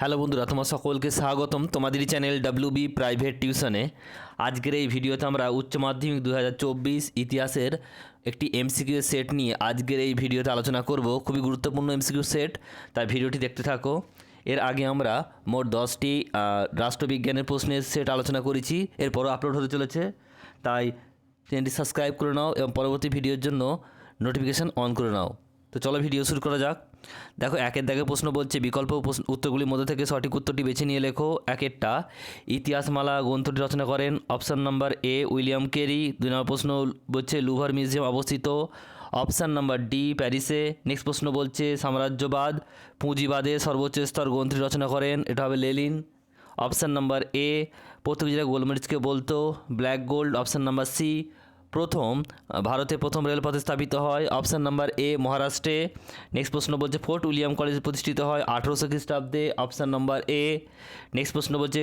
Hello বন্ধুরা, তোমার সকলকে স্বাগতম তোমাদেরই চ্যানেল ডাব্লিউ বি প্রাইভেট টিউশনে আজকের এই ভিডিওতে আমরা উচ্চ মাধ্যমিক দু হাজার চব্বিশ ইতিহাসের একটি এমসিকিউ সেট নিয়ে আজকের এই ভিডিওতে আলোচনা করব। খুবই গুরুত্বপূর্ণ এমসিকিউ সেট তাই ভিডিওটি দেখতে থাকো। এর আগে আমরা মোট দশটি রাষ্ট্রবিজ্ঞানের প্রশ্নের সেট আলোচনা করেছি এরপরও আপলোড হতে চলেছে। তাই চ্যানেলটি সাবস্ক্রাইব করে নাও এবং পরবর্তী ভিডিওর জন্য নোটিফিকেশান অন করে নাও। তো চলো ভিডিও শুরু করা যাক। দেখো, একের দাগে প্রশ্ন বলছে, বিকল্প উত্তরগুলির মধ্যে থেকে সঠিক উত্তরটি বেছে নিয়ে লেখো। একেরটা, ইতিহাসমালা, গ্রন্থটি রচনা করেন। Option number A, William Carey. দুই নম্বর প্রশ্ন বলছে, লুভার মিউজিয়াম অবস্থিত। অপশান নাম্বার ডি, প্যারিসে। নেক্সট প্রশ্ন বলছে, সাম্রাজ্যবাদ। পুঁজিবাদে সর্বোচ্চ স্তর গ্রন্থটি রচনা করেন। এটা হবে লেলিন। অপশান নাম্বার এ, পর্তুগিজরা গোলমরিচকে বলতো। Black gold. Option number C প্রথম ভারতে প্রথম রেলপথে স্থাপিত হয়। অপশান নাম্বার এ মহারাষ্ট্রে। নেক্সট প্রশ্ন বলছে ফোর্ট উইলিয়াম কলেজ প্রতিষ্ঠিত হয় আঠেরোশো খ্রিস্টাব্দে। অপশান নাম্বার এ নেক্সট প্রশ্ন বলছে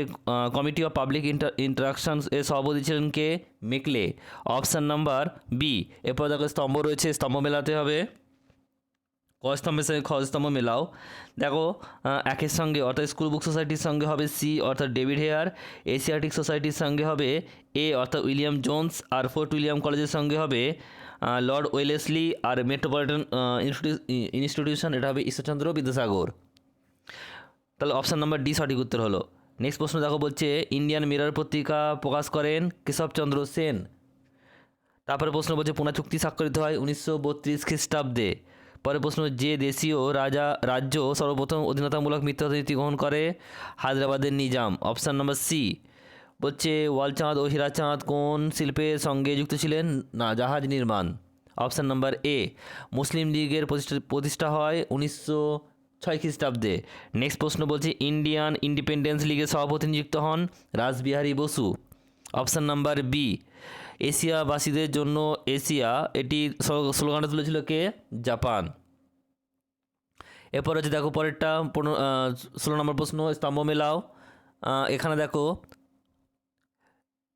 কমিটি অফ পাবলিক ইন্টারাকশন এর সভাপতি ছিলেন কে? মেকলে। অপশান নাম্বার বি এরপর দেখো স্তম্ভ রয়েছে, স্তম্ভ মেলাতে হবে। ক স্তম্ভের সঙ্গে খ স্তম্ভ মেলাও। দেখো একের সঙ্গে, অর্থাৎ স্কুল বুক সোসাইটির সঙ্গে হবে সি, অর্থাৎ ডেভিড হেয়ার। এশিয়াটিক সোসাইটির সঙ্গে হবে এ, অর্থাৎ উইলিয়াম জোন্স। আর ফোর্ট উইলিয়াম কলেজের সঙ্গে হবে লর্ড ওয়েলেসলি। আর মেট্রোপলিটন ইনস্টিটিউশন, এটা হবে ঈশ্বরচন্দ্র বিদ্যাসাগর। তাহলে অপশান নাম্বার ডি সঠিক উত্তর হলো। নেক্সট প্রশ্ন দেখো বলছে, ইন্ডিয়ান মিরর পত্রিকা প্রকাশ করেন কেশবচন্দ্র সেন। তারপরে প্রশ্ন বলছে পুনা চুক্তি স্বাক্ষরিত হয় উনিশশো বত্রিশ খ্রিস্টাব্দে। পরে প্রশ্ন যে দেশীয় রাজা, রাজ্য সর্বপ্রথম অধীনতামূলক মিথ্যা নীতি গ্রহণ করে হায়দ্রাবাদের নিজাম। অপশান নম্বর সি বলছে ওয়ালচাঁদ ও হীরাচাঁদ কোন শিল্পের সঙ্গে যুক্ত ছিলেন? না, জাহাজ নির্মাণ। অপশান নাম্বার এ মুসলিম লীগের প্রতিষ্ঠা প্রতিষ্ঠা হয় উনিশশো ছয় খ্রিস্টাব্দে। নেক্সট প্রশ্ন বলছে ইন্ডিয়ান ইন্ডিপেন্ডেন্স লীগের সভাপতি নিযুক্ত হন Rashbehari Basu. Option number B এশিয়াবাসীদের জন্য এশিয়া, এটি স্লো- স্লোগানটা তুলেছিল কে? জাপান। এরপর হচ্ছে দেখো পরেরটা, পনেরো ষোলো নম্বর প্রশ্ন, স্তম্ভ মেলাও। এখানে দেখো,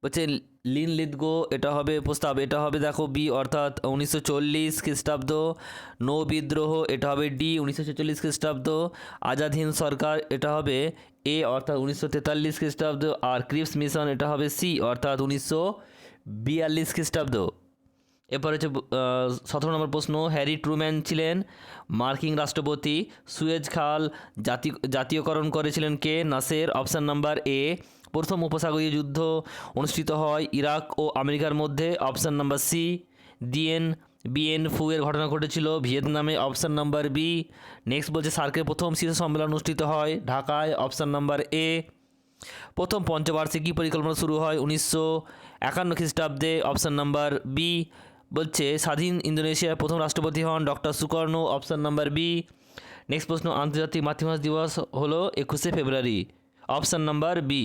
হচ্ছে লিন লিদগো, এটা হবে প্রস্তাব, এটা হবে দেখো বি, অর্থাৎ উনিশশো চল্লিশ খ্রিস্টাব্দ। নৌ বিদ্রোহ, এটা হবে ডি, উনিশশো ছেচল্লিশ খ্রিস্টাব্দ। আজাদ হিন্দ সরকার, এটা হবে এ, অর্থাৎ উনিশশো তেতাল্লিশ খ্রিস্টাব্দ। আর ক্রিপস মিশন, এটা হবে সি, অর্থাৎ উনিশশো বিয়াল্লিশ খ্রিস্টাব্দ। এরপর হচ্ছে সতেরো নম্বর প্রশ্ন, হ্যারি ট্রুম্যান ছিলেন মার্কিন রাষ্ট্রপতি। সুয়েজ খাল জাতি, জাতীয়করণ করেছিলেন কে? নাসের। অপশান নাম্বার এ, প্রথম উপসাগরীয় যুদ্ধ অনুষ্ঠিত হয় ইরাক ও আমেরিকার মধ্যে। Option number C, Dien, Bien ফুয়ের ঘটনা ঘটেছিল ভিয়েতনামে। অপশান নাম্বার বি, নেক্সট বলছে, সার্কের প্রথম শীর্ষ সম্মেলন অনুষ্ঠিত হয় ঢাকায়। অপশান নাম্বার এ প্রথম পঞ্চবার্ষিকী পরিকল্পনা শুরু হয় উনিশশো একান্ন খ্রিস্টাব্দে। অপশান নাম্বার বি বলছে, স্বাধীন ইন্দোনেশিয়ার প্রথম রাষ্ট্রপতি হন doctor Sukarno. Option number B next প্রশ্ন, আন্তর্জাতিক মাতৃভাষা দিবস হলো একুশে ফেব্রুয়ারি। Option number B